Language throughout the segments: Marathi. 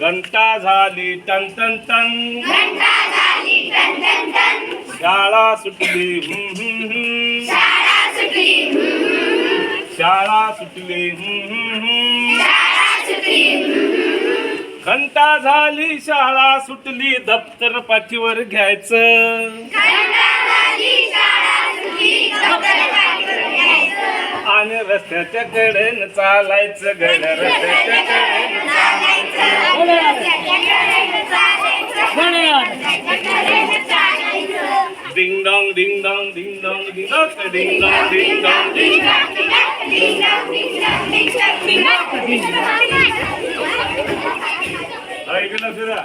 घंटा झाली टन टन टन. शाळा सुटली हम्म, हम्म, हम्म. शाळा सुटली हम्म. शाळा सुटली घंटा झाली शाळा सुटली दप्तर पाठीवर घ्यायचं. घंटा घ्यायचं आणि रस्त्याच्या कडेन चालायचं गड्या रस्त्याच्या कडेन चालायचं रस्त्याच्या कडेनं चालायचं रस्त्याच्या कडेनं चालायचं ding dong ding dong ding dong ding dong ding dong ding. Dong ding ऐकलं फिरा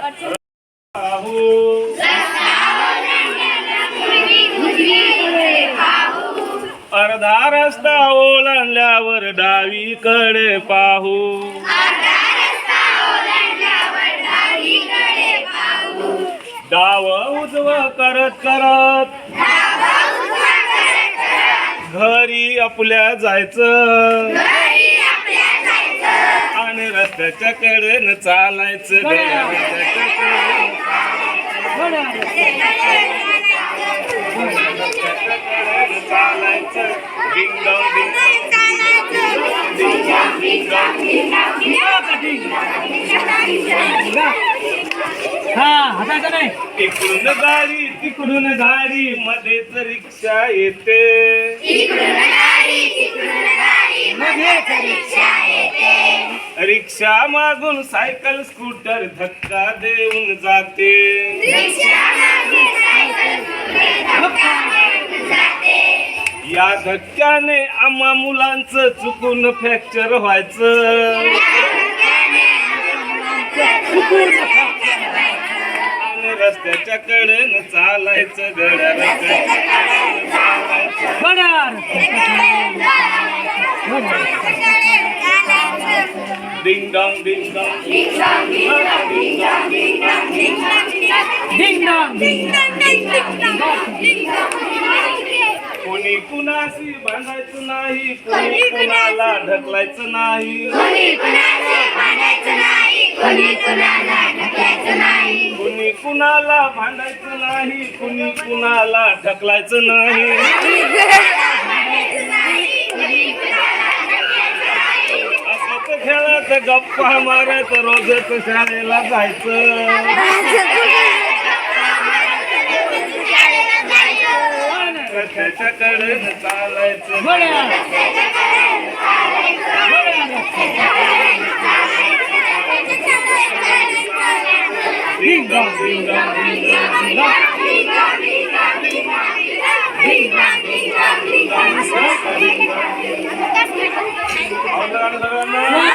अर्धा रस्ता ओलांडल्यावर डावीकडे पाहू. डाव उजव करत करत. घरी आपल्या जायचं. आणि रस्त्याच्या कडेनं चालायचं. इकडून गाडी तिकडून गाडी मध्येच रिक्षा येते रिक्षा मागून सायकल स्कूटर धक्का देऊन जाते. या धक्क्याने आम्हा मुलांचं चुकून फ्रॅक्चर व्हायचं आणि रस्त्याच्या कडेनं चालायचं गड्या ding dong ding dong ding dong ding dong कोणी कुणाशी भांडायचं नाही कोणी कुणाला ढकलायचं नाही. कुणी कुणाला भांडायचं नाही कुणी कुणाला ढकलायचं नाही. असंच खेळत गप्पा मारत रोजच शाळेला जायचं. रक्षाच्या कडून चालायचं रिंगम रिंगम रिंगम सगळ्यांना